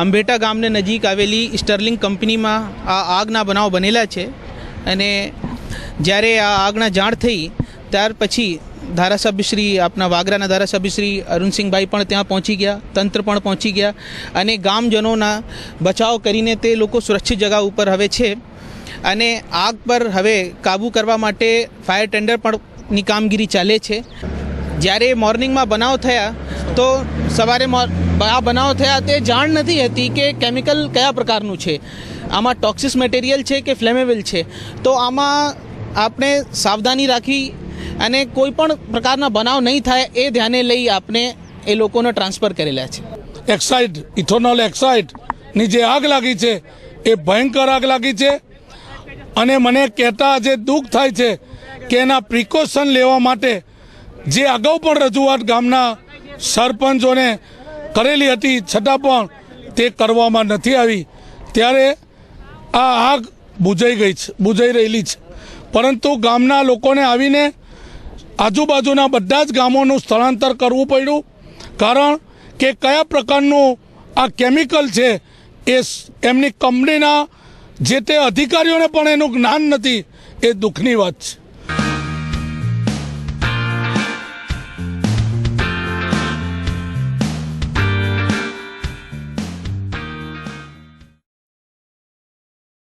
અંબેટા ગામને નજીક આવેલી સ્ટર્લિંગ કંપનીમાં આ આગના બનાવ બનેલા છે અને જ્યારે આ આગના જાણ થઈ, ત્યાર પછી ધારાસભ્યશ્રી આપના વાગરાના ધારાસભ્યશ્રી અરુણસિંહભાઈ પણ ત્યાં પહોંચી ગયા, તંત્ર પણ પહોંચી ગયા અને ગામજનોના બચાવ કરીને તે લોકો સુરક્ષિત જગા ઉપર હવે છે. અને આગ પર હવે કાબૂ કરવા માટે ફાયર ટેન્ડર પણ ની કામગીરી ચાલે છે. જ્યારે મોર્નિંગમાં બનાવ થયા, તો સવારે આ બનાવ થયા તે જાણ નથી હતી કે કેમિકલ કયા પ્રકારનું છે. આમાં ટોક્સિસ મટીરિયલ છે કે ફ્લેમેબલ છે? તો આમાં આપણે સાવધાની રાખી અને કોઈ પણ પ્રકારના બનાવ નહીં થાય એ ધ્યાને લઈ આપણે એ લોકોને ટ્રાન્સફર કરેલા છે. એક્સાઇડ, ઇથોનોલ એક્સાઇડની જે આગ લાગી છે, એ ભયંકર આગ લાગી છે અને મને કહેતા જે દુઃખ થાય છે કે એના પ્રિકોશન લેવા માટે જે અગાઉ પણ રજૂઆત ગામના સરપંચોને કરેલી હતી, છતાં પણ તે કરવામાં નથી આવી. ત્યારે આ આગ બુજાઈ ગઈ છે, બુજાઈ રહેલી છે. પરંતુ ગામના લોકોને આવીને આજુબાજુના બધા જ ગામોનું સ્થળાંતર કરવું પડ્યું. કારણ કે કયા પ્રકારનું આ કેમિકલ છે એ એમની કંપનીના જે તે અધિકારીઓને પણ એનું જ્ઞાન નથી, એ દુઃખની વાત છે.